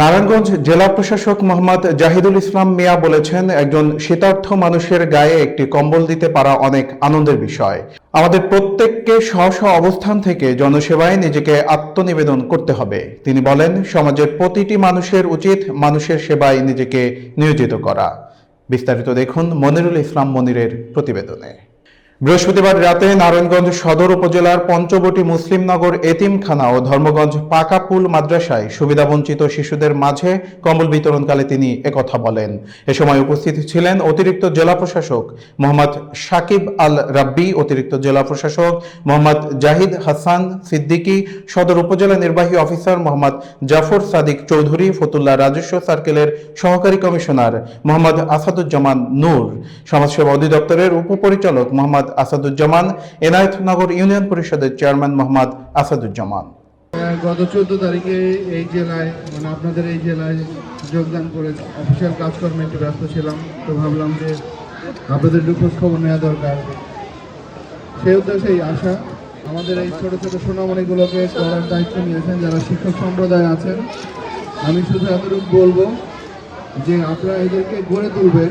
নারায়ণগঞ্জ জেলা প্রশাসক মোহাম্মদ জাহিদুল ইসলাম মিয়া বলেছেন, একজন শীতার্থ মানুষের গায়ে একটি কম্বল দিতে পারা অনেক আনন্দের বিষয়। আমাদের প্রত্যেককে স্ব স্ব অবস্থান থেকে জনসেবায় নিজেকে আত্মনিবেদন করতে হবে। তিনি বলেন, সমাজের প্রতিটি মানুষের উচিত মানুষের সেবায় নিজেকে নিয়োজিত করা। বিস্তারিত দেখুন মনিরুল ইসলাম মনিরের প্রতিবেদনে। বৃহস্পতিবার রাতে নারায়ণগঞ্জ সদর উপজেলার পঞ্চবটি মুসলিমনগর এতিমখানা ও ধর্মগঞ্জ পাকাপুল মাদ্রাসায় সুবিধাবঞ্চিত শিশুদের মাঝে কম্বল বিতরণকালে তিনি একথা বলেন। এ সময় উপস্থিত ছিলেন অতিরিক্ত জেলা প্রশাসক মোহাম্মদ সাকিব আল রাব্বি, অতিরিক্ত জেলা প্রশাসক মোহাম্মদ জাহিদ হাসান সিদ্দিকী, সদর উপজেলা নির্বাহী অফিসার মোহাম্মদ জাফর সাদিক চৌধুরী, ফতুল্লা রাজস্ব সার্কেলের সহকারী কমিশনার মোহাম্মদ আসাদুজ্জামান নূর, সমাজসেবা অধিদপ্তরের উপপরিচালক মোহাম্মদ আসাদুজ্জামান এনায়েতনগর ইউনিয়ন পরিষদের চেয়ারম্যান মোহাম্মদ আসাদুজ্জামান। গত চোদ্দ তারিখে এই জেলায় মানে আপনাদের এই জেলায় যোগদান করে অফিসিয়াল কাজকর্মে একটু ব্যস্ত ছিলাম, তো ভাবলাম যে আপনাদের একটু খোঁজ খবর নেওয়া দরকার। সেই উদ্দেশ্যেই আশা, আমাদের এই ছোট ছোট সোনামণিগুলোকে করার দায়িত্ব নিয়েছেন, যারা শিক্ষক সম্প্রদায় আছেন। আমি শুধু এতটুকু বলব যে আপনারা এদেরকে গড়ে তুলবেন।